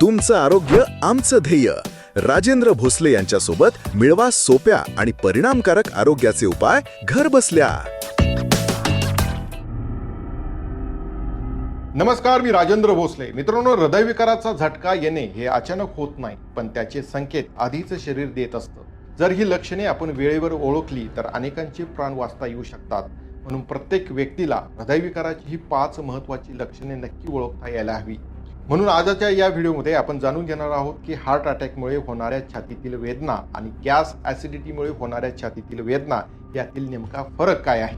तुमचं आरोग्य आमचं ध्येय. राजेंद्र भोसले यांच्यासोबत मिळवा सोप्या आणि परिणामकारक आरोग्याचे उपाय घर बसल्या. नमस्कार मी राजेंद्र भोसले. मित्रांनो हृदयविकाराचा झटका येणे हे अचानक होत नाही पण त्याचे संकेत आधीच शरीर देत असतं. जर ही लक्षणे आपण वेळेवर ओळखली तर अनेकांचे प्राण वाचता येऊ शकतात. म्हणून प्रत्येक व्यक्तीला हृदयविकाराची ही पाच महत्वाची लक्षणे नक्की ओळखता यायला हवी. म्हणून आजच्या या व्हिडिओमध्ये आपण जाणून घेणार आहोत की हार्ट अटॅकमुळे होणाऱ्या छातीतील वेदना आणि गॅस ॲसिडिटीमुळे होणाऱ्या छातीतील वेदना यातील नेमका फरक काय आहे?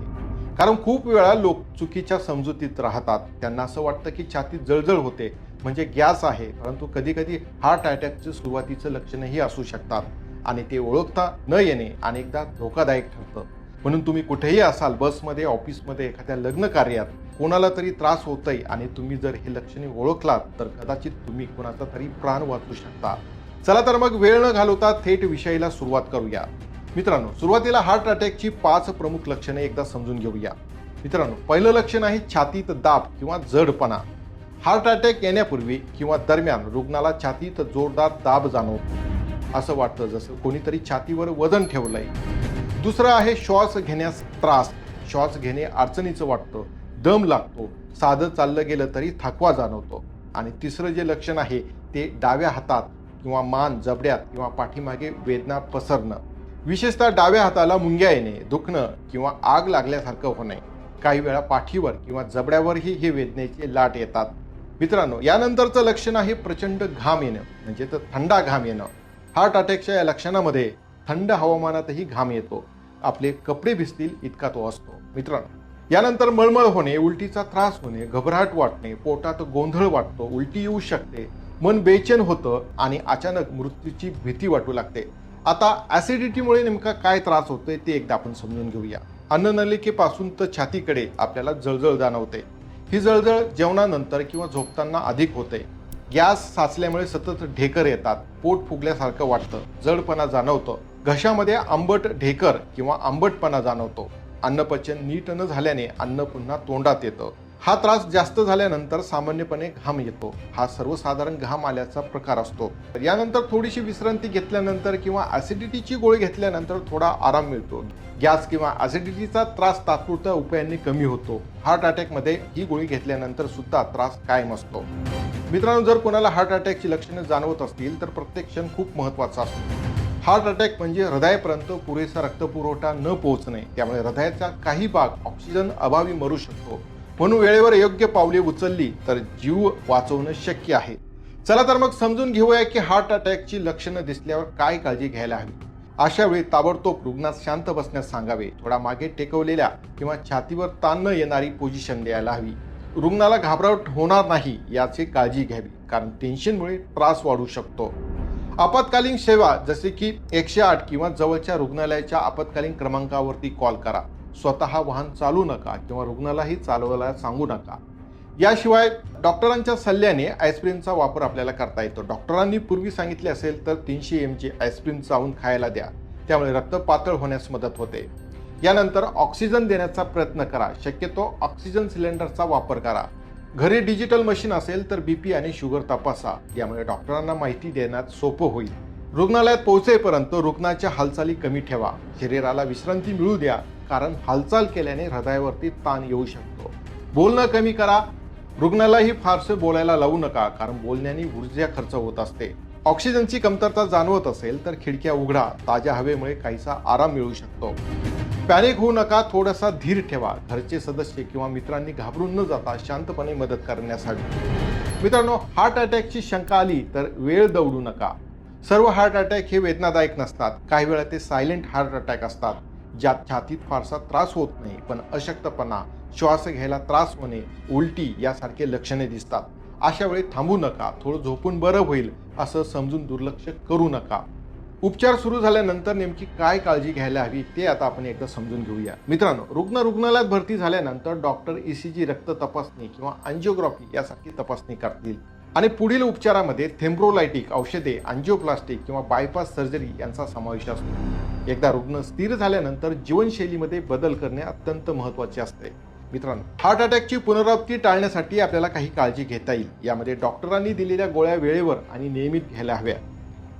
कारण खूप वेळा लोक चुकीच्या समजुतीत राहतात. त्यांना असं वाटतं की छातीत जळजळ होते म्हणजे गॅस आहे परंतु कधीकधी हार्ट अटॅकचं सुरुवातीचं लक्षणही असू शकतात आणि ते ओळखता न येणे अनेकदा धोकादायक ठरतं. म्हणून तुम्ही कुठेही असाल बसमध्ये ऑफिसमध्ये एखाद्या लग्न कार्यात कोणाला तरी त्रास होतोय आणि तुम्ही जर हे लक्षणे ओळखलात तर कदाचित तुम्ही कोणाचा तरी प्राण वाचू शकता. चला तर मग वेळ न घालवता थेट विषयाला सुरुवात करूया. मित्रांनो सुरुवातीला हार्ट अटॅकची पाच प्रमुख लक्षणे एकदा समजून घेऊया. मित्रांनो पहिलं लक्षण आहे छातीत दाब किंवा जडपणा. हार्ट अटॅक येण्यापूर्वी किंवा दरम्यान रुग्णाला छातीत जोरदार दाब जाणवतो. असं वाटतं जसं कोणीतरी छातीवर वजन ठेवलंय. दुसरं आहे श्वास घेण्यास त्रास. श्वास घेणे अडचणीचं वाटतं. दम लागतो साधं चाललं गेलं तरी थकवा जाणवतो. आणि तिसरं जे लक्षण आहे ते डाव्या हातात किंवा मान जबड्यात किंवा पाठीमागे वेदना पसरणं. विशेषतः डाव्या हाताला मुंग्या येणे दुखणं किंवा आग लागल्यासारखं होणे. काही वेळा पाठीवर किंवा जबड्यावरही हे वेदनेचे लाट येतात. मित्रांनो यानंतरचं लक्षण आहे प्रचंड घाम येणं म्हणजे तर थंडा घाम येणं. हार्ट अटॅकच्या या लक्षणामध्ये थंड हवामानातही घाम येतो. आपले कपडे भिजतील इतका तो असतो. मित्रांनो यानंतर मळमळ होणे उलटीचा त्रास होणे घबराट वाटणे पोटात गोंधळ वाटतो उलटी येऊ शकते मन बेचैन होतं आणि अचानक मृत्यूची भीती वाटू लागते. आता ॲसिडिटीमुळे नेमका काय त्रास होतोय ते एकदा आपण समजून घेऊया. अन्ननलिकेपासून तर छातीकडे आपल्याला जळजळ जाणवते. ही जळजळ जेवणानंतर किंवा झोपताना अधिक होते. गॅस साचल्यामुळे सतत ढेकर येतात पोट फुगल्यासारखं वाटतं जडपणा जाणवतं. घशामध्ये आंबट ढेकर किंवा आंबटपणा जाणवतो. अन्नपचन नीट न झाल्याने अन्न पुन्हा तोंडात येतं. हा त्रास जास्त झाल्यानंतर सामान्यपणे घाम येतो. हा सर्वसाधारण घाम आल्याचा प्रकार असतो. यानंतर थोडीशी विश्रांती घेतल्यानंतर किंवा ऍसिडिटीची गोळी घेतल्यानंतर थोडा आराम मिळतो. गॅस किंवा ऍसिडिटीचा त्रास तात्पुरत्या उपायांनी कमी होतो. हार्ट अटॅकमध्ये ही गोळी घेतल्यानंतर सुद्धा त्रास कायम असतो. मित्रांनो जर कोणाला हार्ट अटॅकची लक्षणे जाणवत असतील तर प्रत्येक क्षण खूप महत्त्वाचा असतो. हार्ट अटॅक म्हणजे हृदयापर्यंत पुरेसा रक्तपुरवठा न पोहोचणे. त्यामुळे हृदयाचा काही भाग ऑक्सिजन अभावी मरू शकतो. म्हणून वेळेवर योग्य पावले उचलली तर जीव वाचवणं शक्य आहे. चला तर मग समजून घेऊया की हार्ट अटॅकची लक्षणं दिसल्यावर काय काळजी घ्यायला हवी. अशा वेळी ताबडतोब रुग्णास शांत बसण्यास सांगावे. थोडा मागे टेकवलेल्या किंवा छातीवर ताण न येणारी पोझिशन द्यायला हवी. रुग्णाला घाबरट होणार नाही याची काळजी घ्यावी. कारण टेन्शनमुळे त्रास वाढू शकतो. आपत्कालीन सेवा जसे की एकशे आठ किंवा जवळच्या रुग्णालयाच्या आपत्कालीन क्रमांकावरती कॉल करा. स्वतः वाहन चालू नका किंवा रुग्णालाही चालवायला सांगू नका. याशिवाय डॉक्टरांच्या सल्ल्याने आईस्क्रीमचा वापर आपल्याला करता येतो. डॉक्टरांनी पूर्वी सांगितले असेल तर तीनशे एम जी आईस्क्रीम चावून खायला द्या. त्यामुळे रक्त पातळ होण्यास मदत होते. यानंतर ऑक्सिजन देण्याचा प्रयत्न करा. शक्यतो ऑक्सिजन सिलेंडरचा वापर करा. घरी डिजिटल मशीन असेल तर बीपी आणि शुगर तपासा. यामुळे डॉक्टरांना माहिती देण्यात सोपं होईल. रुग्णालयात पोहोचेपर्यंत रुग्णाच्या हालचाली कमी ठेवा. शरीराला विश्रांती मिळू द्या कारण हालचाल केल्याने हृदयावरती ताण येऊ शकतो. बोलणं कमी करा. रुग्णालाही फारसं बोलायला लावू नका कारण बोलण्याने ऊर्जा खर्च होत असते. ऑक्सिजनची कमतरता जाणवत असेल तर खिडक्या उघडा. ताज्या हवेमुळे काहीसा आराम मिळू शकतो. पॅनिक होऊ नका थोडासा धीर ठेवा. घरचे सदस्य किंवा मित्रांनी घाबरून न जाता शांतपणे मदत करण्यास हवी मित्रांनो हार्ट अटॅकची शंका आली तर वेळ दौडू नका. सर्व हार्ट अटॅक हे वेदनादायक नसतात. काही वेळा ते सायलेंट हार्ट अटॅक असतात ज्यात छातीत फारसा त्रास होत नाही पण अशक्तपणा श्वास घ्यायला त्रास होणे उलटी यासारखे लक्षणे दिसतात. अशा वेळी थांबू नका थोडं झोपून बरं होईल असं समजून दुर्लक्ष करू नका. उपचार सुरू झाल्यानंतर नेमकी काय काळजी घ्यायला हवी ते आता आपण एकदा समजून घेऊया. मित्रांनो रुग्ण रुग्णालयात भरती झाल्यानंतर डॉक्टर ईसीजी रक्त तपासणी किंवा अँजिओग्राफी यासारखी तपासणी करतील. आणि पुढील उपचारामध्ये थेम्ब्रोलायटिक औषधे अँजिओप्लास्टिक किंवा बायपास सर्जरी यांचा समावेश असतो. एकदा रुग्ण स्थिर झाल्यानंतर जीवनशैलीमध्ये बदल करणे अत्यंत महत्त्वाचे असते. मित्रांनो हार्ट अटॅकची पुनरावृत्ती टाळण्यासाठी आपल्याला काही काळजी घेता येईल. यामध्ये डॉक्टरांनी दिलेल्या गोळ्या वेळेवर आणि नियमित घ्यायला हव्या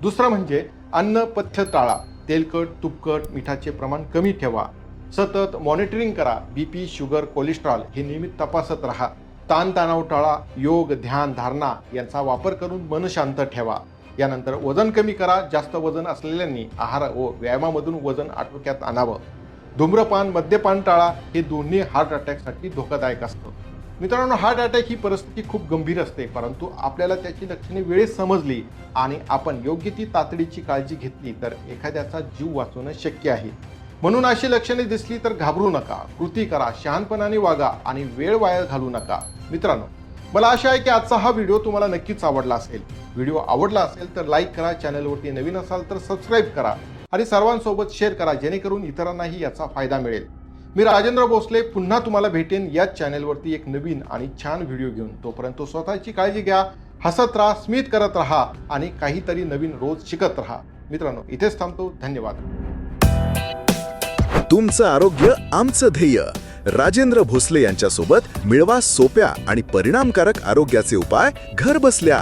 दुसरं म्हणजे अन्न पथ्य टाळा. तेलकट तुपकट मिठाचे प्रमाण कमी ठेवा. सतत मॉनिटरिंग करा. बीपी शुगर कोलेस्ट्रॉल हे नियमित तपासत राहा. ताणतणाव टाळा. योग ध्यान धारणा यांचा वापर करून मन शांत ठेवा. यानंतर वजन कमी करा. जास्त वजन असलेल्यांनी आहार व व्यायामामधून वजन आटोक्यात आणावं. धूम्रपान मद्यपान टाळा. हे दोन्ही हार्ट अटॅकसाठी धोकादायक असतं. मित्रांनो हार्ट अटॅक ही परिस्थिती खूप गंभीर असते परंतु आपल्याला त्याची लक्षणे वेळेत समजली आणि आपण योग्य ती तातडीची काळजी घेतली तर एखाद्याचा जीव वाचवणं शक्य आहे. म्हणून अशी लक्षणे दिसली तर घाबरू नका कृती करा शहाणपणाने वागा आणि वेळ वाया घालू नका. मित्रांनो मला आशा आहे की आजचा हा व्हिडिओ तुम्हाला नक्कीच आवडला असेल. व्हिडिओ आवडला असेल तर लाईक करा चॅनलवरती नवीन असाल तर सबस्क्राईब करा आणि सर्वांसोबत शेअर करा जेणेकरून इतरांनाही याचा फायदा मिळेल. मी राजेंद्र भोसले पुन्हा तुम्हाला भेटेन याच चॅनलवरती एक नवीन आणि छान व्हिडिओ घेऊन. तोपर्यंत स्वतःची काळजी घ्या हसत राहा स्मित करत राहा आणि काहीतरी नवीन रोज शिकत राहा. मित्रांनो इथेच थांबतो. धन्यवाद. तुमचं आरोग्य आमचं ध्येय. राजेंद्र भोसले यांच्यासोबत मिळवा सोप्या आणि परिणामकारक आरोग्याचे उपाय. घर बसल्या.